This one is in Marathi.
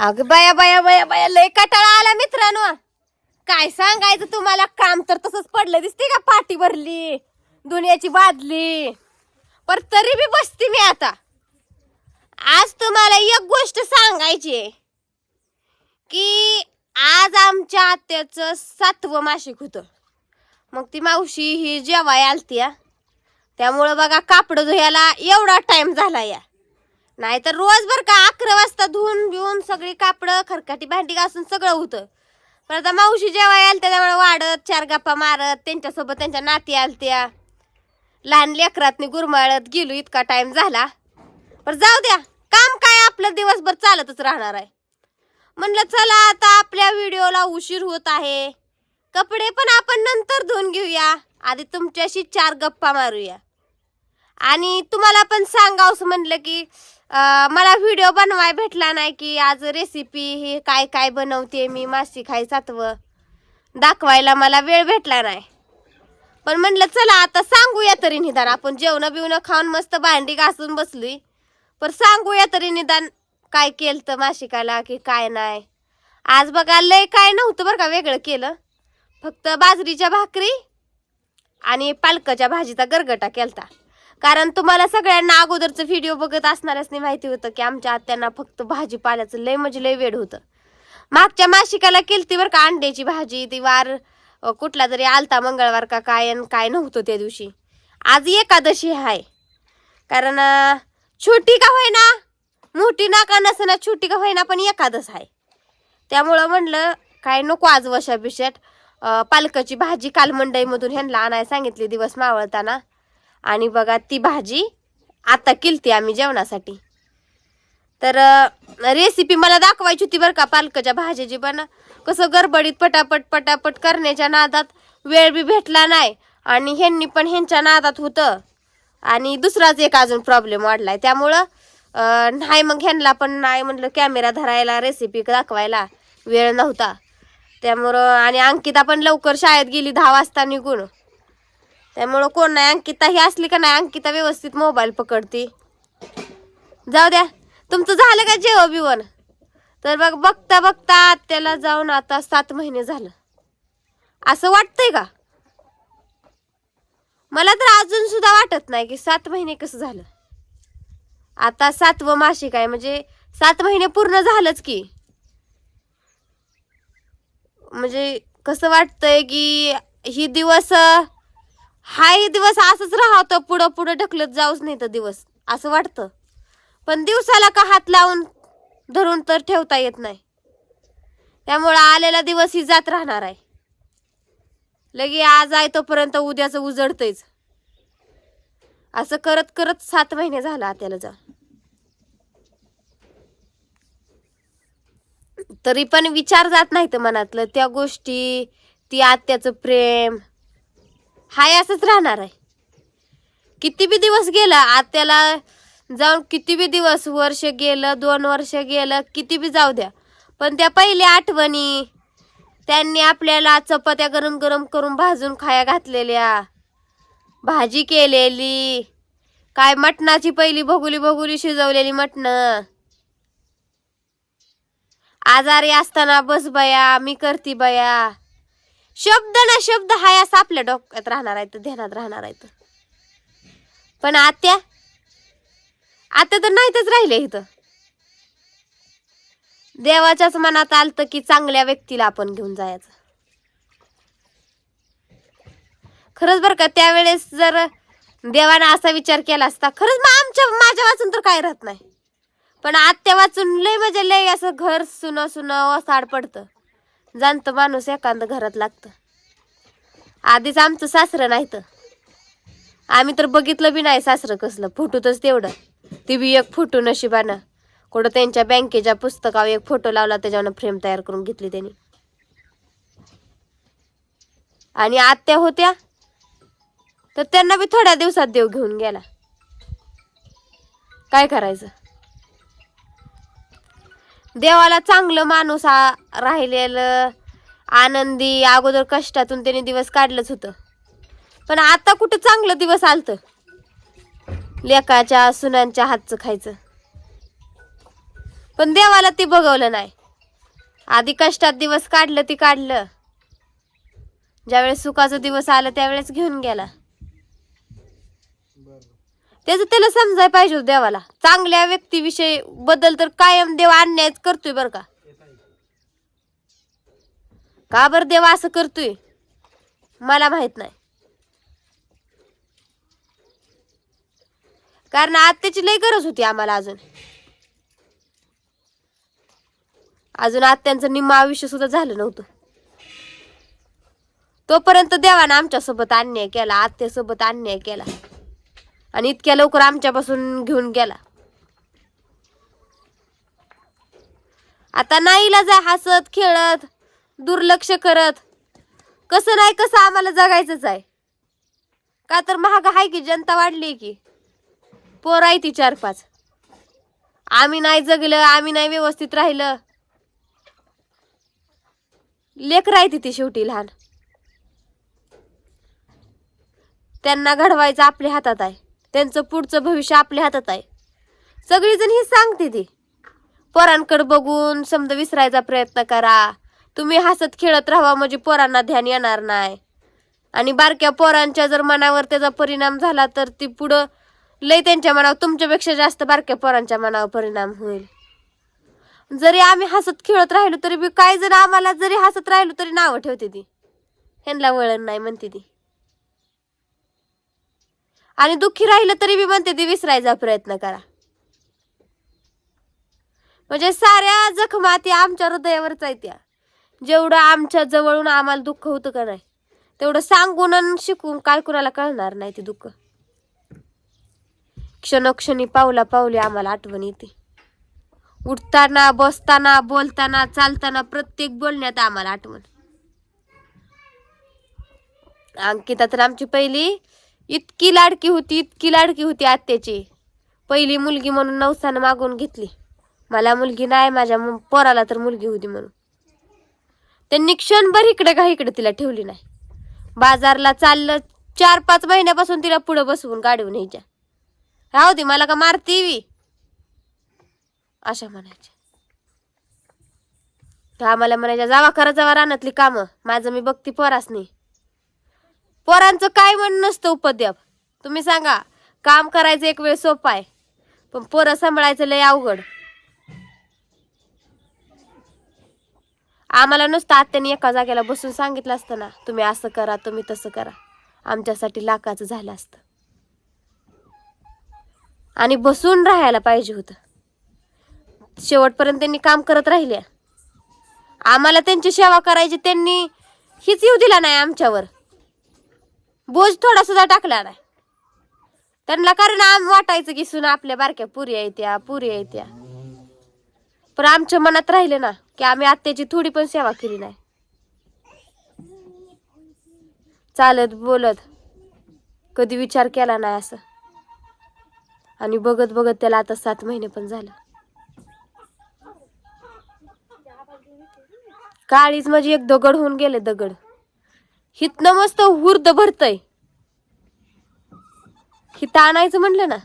अग बाया बाया बाया बाया लय कटाळा आला मित्रांनो. काय सांगायचं तुम्हाला? काम तर तसंच पडलं. दिसते का पाठी भरली? दुनियाची बादली. पर तरी बी बसते मी आता. आज तुम्हाला एक गोष्ट सांगायची आहे. की आज आमच्या आत्याचं सातवं मासिक होतं. मग ती मावशी ही जेवाय आलती त्यामुळं बघा कापड धुयाला एवढा टाइम झाला या. नाहीतर रोज बर का अकरा वाजता धुवून बिवून सगळी कापडं खरकाटी भांडी घासून सगळं होतं. पण आता मावशी जेव्हा याल त्यामुळे वाढत चार गप्पा मारत त्यांच्यासोबत त्यांच्या नाती आलत्या. लहान लेकरातनी गुरमाळत गेलो इतका टाइम झाला. पण जाऊ द्या काम काय आपलं दिवसभर चालतच राहणार आहे. म्हणलं चला आता आपल्या व्हिडिओला उशीर होत आहे. कपडे पण आपण नंतर धुवून घेऊया. आधी तुमच्याशी चार गप्पा मारूया. आणि तुम्हाला पण सांगावंसं म्हणलं की मला व्हिडिओ बनवाय भेटला नाही की आज रेसिपी ही काय काय बनवते मी मासी खाय सातवं दाखवायला मला वेळ भेटला नाही. पण म्हणलं चला आता सांगूया तरी निदान. आपण जेवण बिवणं खाऊन मस्त भांडी घासून बसलोय. पण सांगूया तरी निदान काय केलं तर मासिकाला की काय नाही. आज बघा लय काय नव्हतं बरं का वेगळं केलं. फक्त बाजरीच्या भाकरी आणि पालकाच्या भाजीचा गरगटा केलता. कारण तुम्हाला सगळ्यांना अगोदरचं व्हिडिओ बघत असणाऱ्यासनी माहिती होतं की आमच्या आत्यांना फक्त भाजीपाल्याचं लय म्हणजे लय वेळ होतं. मागच्या मासिकाला केलती बरं का अंड्याची भाजी ती वार कुठला तरी आलता मंगळवार का काय काय नव्हतं त्या दिवशी. आज एकादशी आहे कारण छोटी का होईना? मोठी ना का नसना छोटी का होईना पण एकादश आहे त्यामुळं म्हणलं काय नको आज वशा बिशात पालकाची भाजी काल मंडईमधून ह्यांना आणायला सांगितली दिवस मावळताना. आणि बघा ती भाजी आता केलती आम्ही जेवणासाठी. तर रेसिपी मला दाखवायची होती बरं का पालकाच्या भाजीची पण कसं गडबडीत पटापट पटापट करण्याच्या नादात वेळ बी भेटला नाही. आणि ह्यांनी पण ह्यांच्या नादात होतं. आणि दुसराच एक अजून प्रॉब्लेम वाढलाय. त्यामुळं नाही मग ह्यांना पण नाही म्हटलं कॅमेरा धरायला रेसिपी दाखवायला वेळ नव्हता. त्यामुळं आणि अंकिता पण लवकर शाळेत गेली दहा वाजता निघून. त्यामुळं कोण नाही? अंकिता ही असली का नाही? अंकिता व्यवस्थित मोबाईल पकडते. जाऊ द्या. तुमचं झालं का जेव बिवण? तर बघ बघता बघता त्याला जाऊन आता सात महिने झालं. असं वाटतंय का? मला तर अजून सुद्धा वाटत नाही की सात महिने कसं झालं. आता सातवं मासिक आहे म्हणजे सात महिने पूर्ण झालंच की. म्हणजे कसं वाटतंय की ही दिवस अं, हा ही दिवस असंच राहतं पुढं पुढं ढकलत जाऊच नाही तर दिवस. असं वाटतं. पण दिवसाला का हात लावून धरून तर ठेवता येत नाही. त्यामुळं आलेला दिवस ही जात राहणार आहे. लगे आज आहे तोपर्यंत उद्याचं उजडतंयच. असं करत करत सात महिने झाला आत्याला जा. तरी पण विचार जात नाही तर मनातलं. त्या गोष्टी ती आत्याचं प्रेम हाय असंच राहणार आहे. किती बी दिवस गेला आत्याला जाऊन किती बी दिवस वर्ष गेलं दोन वर्ष गेलं किती बी जाऊ द्या. पण त्या पहिल्या आठवणी त्यांनी आपल्याला चपात्या गरम गरम करून भाजून खाया घातलेल्या. भाजी केलेली काय मटणाची पहिली भगुली भगुली शिजवलेली मटणं. आजारी असताना बस बया मी करती बया. शब्द ना शब्द हाय असं आपल्या डोक्यात राहणार आहे ध्यानात राहणार आहे पण आत्या आता तर नाहीतच राहिले इथं. देवाच्याच मनात आलतं की चांगल्या व्यक्तीला आपण घेऊन जायचं. खरंच बरं का त्यावेळेस जर देवानं असा विचार केला असता खरंच मग आमच्या माझ्या वाचून तर काय राहत नाही. पण आत्या वाचून लय म्हणजे लय असं घर सुन सुन वसाड पडतं. जाणतं माणूस एखादं घरात लागतं. आधीच आमचं सासरं नाही तर आम्ही तर बघितलं बी नाही सासरं कसलं फोटोतच तेवढं. ती बी एक फोटो नशिबानं. कुठं त्यांच्या बँकेच्या पुस्तकावर एक फोटो लावला त्याच्यावर फ्रेम तयार करून घेतली त्यांनी. आणि आत्या होत्या तर त्यांना बी थोड्या दिवसात देव घेऊन गेला. काय करायचं? देवाला चांगलं माणूस राहिलेलं आनंदी अगोदर कष्टातून त्यांनी दिवस काढलंच होतं. पण आता कुठं चांगलं दिवस आलतं? लेकाच्या सुनांच्या हातचं खायचं. पण देवाला ती बघवलं नाही. आधी कष्टात दिवस काढलं ती काढलं. ज्यावेळेस सुखाचा दिवस आला त्यावेळेस घेऊन गेला. त्याचं त्याला समजायला पाहिजे होतं देवाला. चांगल्या व्यक्तीविषयी बद्दल तर कायम देव अन्यायच करतोय बरं का? का बरं देव असं करतोय? मला माहीत नाही. कारण आत्याची लई गरज होती आम्हाला अजून. अजून आत्यांचं निम्म आयुष्य सुद्धा झालं नव्हतं. तोपर्यंत देवानं आमच्यासोबत अन्याय केला आत्यासोबत अन्याय केला. आणि इतक्या लवकर आमच्यापासून घेऊन गेला. आता नाहीला जा हसत खेळत दुर्लक्ष करत. कसं नाही कसं आम्हाला जगायचंच आहे. का तर महाग आहे की जनता वाढली की. पोर आहे ती चार पाच आम्ही नाही जगलं आम्ही नाही व्यवस्थित राहिलं. लेकर आहे ती शेवटी लहान. त्यांना घडवायचं आपल्या हातात आहे. त्यांचं पुढचं भविष्य आपल्या हातात आहे. सगळीजण ही सांगते ती. पोरांकडे बघून समजा विसरायचा प्रयत्न करा. तुम्ही हसत खेळत राहा म्हणजे पोरांना ध्यान येणार नाही. आणि बारक्या पोरांच्या जर मनावर त्याचा परिणाम झाला तर ती पुढं लय त्यांच्या मनावर तुमच्यापेक्षा जास्त बारक्या पोरांच्या मनावर परिणाम होईल. जरी आम्ही हसत खेळत राहिलो तरी बी काही जर आम्हाला जरी हसत राहिलो तरी नावं ठेवते ती. ह्यांना वळण नाही म्हणते ती. आणि दुःखी राहिलं तरी बी म्हणते ती विसरायचा प्रयत्न करा. म्हणजे साऱ्या जखमा त्या आमच्या हृदयावरच आहे त्या. जेवढं आमच्या जवळून आम्हाला दुःख होतं का नाही तेवढं सांगून आणि शिकून काय कुणाला कळणार नाही ते दुःख. क्षणोक्षणी पावला पावली आम्हाला आठवण येते. उठताना बसताना बोलताना चालताना प्रत्येक बोलण्यात आम्हाला आठवण. अंकिता तर आमची पहिली इतकी लाडकी होती इतकी लाडकी होती आत्याची. पहिली मुलगी म्हणून नवसानं मागून घेतली. मला मुलगी नाही माझ्या पोराला तर मुलगी होती म्हणून. त्यांनी क्षणभर इकडे का इकडे तिला ठेवली नाही. बाजारला चाललं चार पाच महिन्यापासून तिला पुढे बसवून गाडीवर न्यायच्या. राहू दे मला का मारती अशा म्हणायच्या. तर आम्हाला म्हणायच्या जावा करा जावा रानातली कामं माझं मी बघती पोरास नाही पोरांचं काय म्हण नसतं उपद्याप? तुम्ही सांगा काम करायचं एक वेळ सोपं आहे पण पोरं सांभाळायचं लय अवघड. आम्हाला नुसतं आत्याने एका जागेला बसून सांगितलं असतं ना तुम्ही असं करा तुम्ही तसं करा. आमच्यासाठी लाखाचं झालं असतं. आणि बसून राहायला पाहिजे होतं. शेवटपर्यंत त्यांनी काम करत राहिले आम्हाला त्यांची सेवा करायची त्यांनी हीच येऊ दिला नाही आमच्यावर. बोज थोडा सुद्धा टाकला नाही. त्यांना कारण आम वाटायचं की सुना आपल्या बारक्या पुरी येत्या पुरी येत्या पण आमच्या मनात राहिले ना की आम्ही आत्याची थोडी पण सेवा केली नाही. चालत बोलत कधी विचार केला नाही असं. आणि बघत बघत त्याला आता सात महिने पण झालं. काळीच म्हणजे एक दगड होऊन गेले दगड. हितनं मस्त हुर्द भरतय. हित आणायचं म्हणलं ना.